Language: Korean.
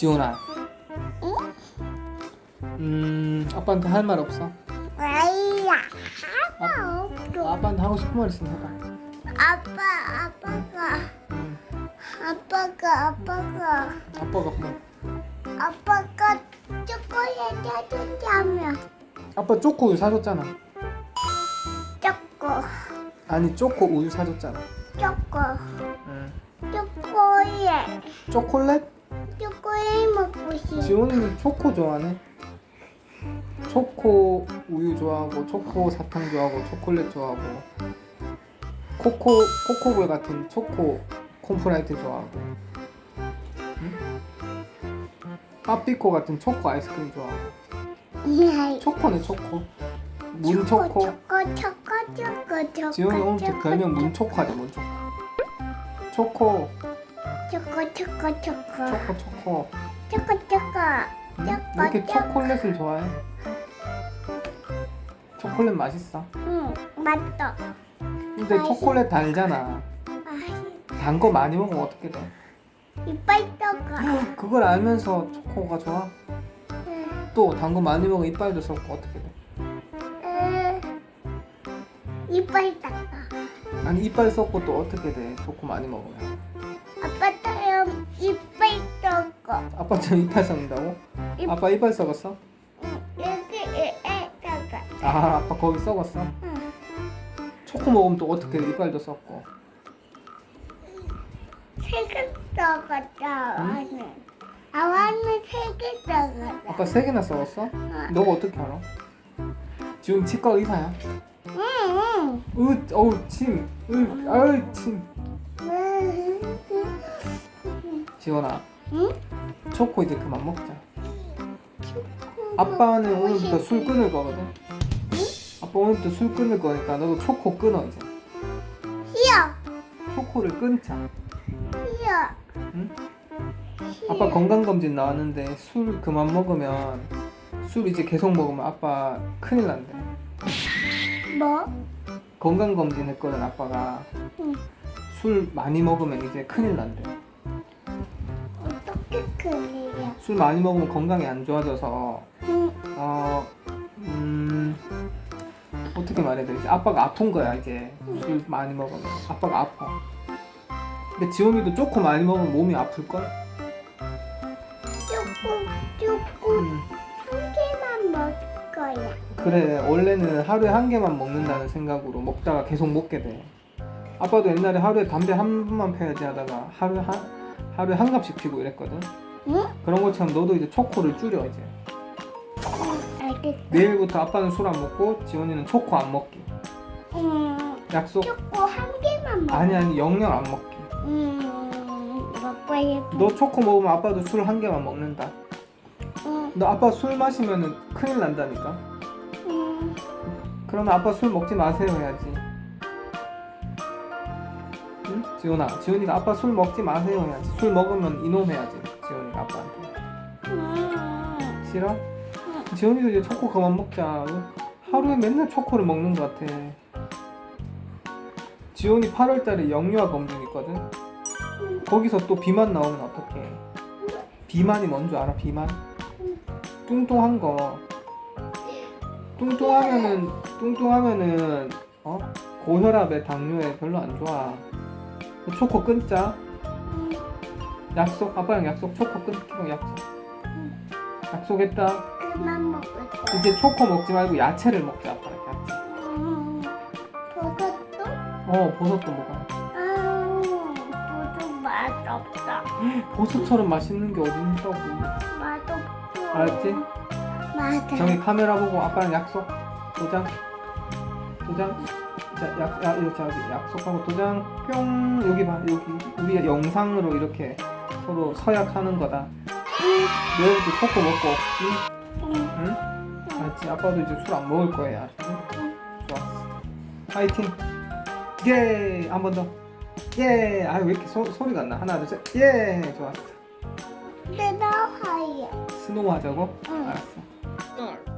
지훈아. 응? 음 아빠한테 할 말 없어? 아이야 없어. 아빠한테 하고 싶은 말 있으면 해봐. 아빠 아빠가 음, 아빠가 아빠가. 아빠가 뭐? 아빠가 초콜릿 사줬다며. 아빠 초코 우유 사줬잖아. 초코. 아니 초코 우유 사줬잖아. 초코. 응. 초콜릿 초콜릿? 초콜릿 먹고 싶어. 지훈이는 초코 좋아하네. 초코 우유 좋아하고 초코 사탕 좋아하고 초콜릿 좋아하고 코코 코코볼 같은 초코 콤프라이트 좋아하고 응? 빠삐코 같은 초코 아이스크림 좋아하고. 초코네 초코. 문 초코 초코. 초코 초코 초코 지훈이 초코, 별명 문 초코하자 문 초코. 초코 초코 초코 초코. 초코 초코. 초코 초코. 응? 초코, 이렇게 초코. 초콜릿을 좋아해? 초콜릿 맛있어? 응 맞다 근데 맛있- 초콜릿 달잖아. 아단거 많이 먹으면 어떻게 돼? 이빨 떠가 그걸 알면서 초코가 좋아? 또단 거 많이 먹으면 이빨도 썩고 어떻게 돼? 에, 이빨 닦아. 아니 이빨 썩고 또 어떻게 돼? 초코 많이 먹으면 아빠처럼 이빨 썩는다고? 입- 아빠 이빨 썩었어? 응, 여기 이빨 떠가 아 아빠 거기 썩었어? 응. 초코 먹으면 또 어떻게 돼? 이빨도 썩고 세개 떠갔다 아는 아와는 세개 떠갔다 아빠 세 개나 썩었어? 응. 너가 어떻게 알아? 지금 치과 의사야? 응, 으 어우 침 으, 아유 침 응. 지원아 응? 초코 이제 그만 먹자 아빠는 오늘부터 술. 끊을 거거든. 아빠 오늘부터 술 끊을 거니까 너도 초코 끊어 이제. 싫어 초코를 끊자. 싫어 응? 아빠 건강 검진 나왔는데 술 그만 먹으면 술 이제 계속 먹으면 아빠 큰일 난대. 뭐? 건강 검진 했거든 아빠가 응. 술 많이 먹으면 이제 큰일 난대. 술 많이 먹으면 건강이 안 좋아져서 응. 어 음. 어떻게 말해야 되지? 아빠가 아픈 거야 이제 술 많이 먹으면 아빠가 아파. 근데 지원이도 초코 많이 먹으면 몸이 아플 걸? 초코 초코 음. 한 개만 먹을 거야 그래 원래는 하루에 한 개만 먹는다는 생각으로 먹다가 계속 먹게 돼. 아빠도 옛날에 하루에 담배 한 번만 펴야지 하다가 하루에 한 하루에 한 갑씩 피고 이랬거든. 응? 그런 것처럼 너도 이제 초코를 줄여 이제. 응 알겠어 내일부터 아빠는 술 안 먹고 지원이는 초코 안 먹기. 응 약속. 초코 한 개만 먹어 아니 아니 영영 안 먹기. 음 먹고 싶어 너 초코 먹으면 아빠도 술 한 개만 먹는다. 응. 너 아빠 술 마시면은 큰일 난다니까. 응. 그러면 아빠 술 먹지 마세요 해야지. 응? 지훈아, 지훈이가 아빠 술 먹지 마세요 해야지. 술 먹으면 이놈 해야지. 지훈이가 아빠한테. 응. 싫어? 지훈이도 이제 초코 그만 먹자. 하루에 맨날 초코를 먹는 것 같아. 지훈이 8월달에 영유아 검진 있거든. 거기서 또 비만 나오면 어떡해? 비만이 뭔 줄 알아? 비만? 뚱뚱한 거. 뚱뚱하면은 뚱뚱하면은 어 고혈압에 당뇨에 별로 안 좋아. 초코 끊자. 약속 아빠랑 약속 초코 끊기로 약속. 약속했다. 그만 먹을 거야 이제 초코 먹지 말고 야채를 먹자 아빠랑 야채. 음, 버섯도? 어 버섯도 먹어. 아, 버섯 맛없다. 버섯처럼 맛있는 게 어디 있다고. 맛없어. 알았지? 맞아. 저기 카메라 보고 아빠랑 약속. 도장. 도장. 자, 약, 야, 이거 저기 약속하고 도장. 뿅. 여기 봐. 여기 우리가 영상으로 이렇게 서로 서약하는 거다. 너희도 초코 먹고? 응. 응? 알았지? 아빠도 이제 술 안 먹을 거야. 좋았어. 파이팅. 예. 한 번 더. 예. 아왜 이렇게 소, 소리가 안 나? 하나 둘 셋. 예. 좋았어. 나 하얘. 스노우 하자고? 응. 알았어.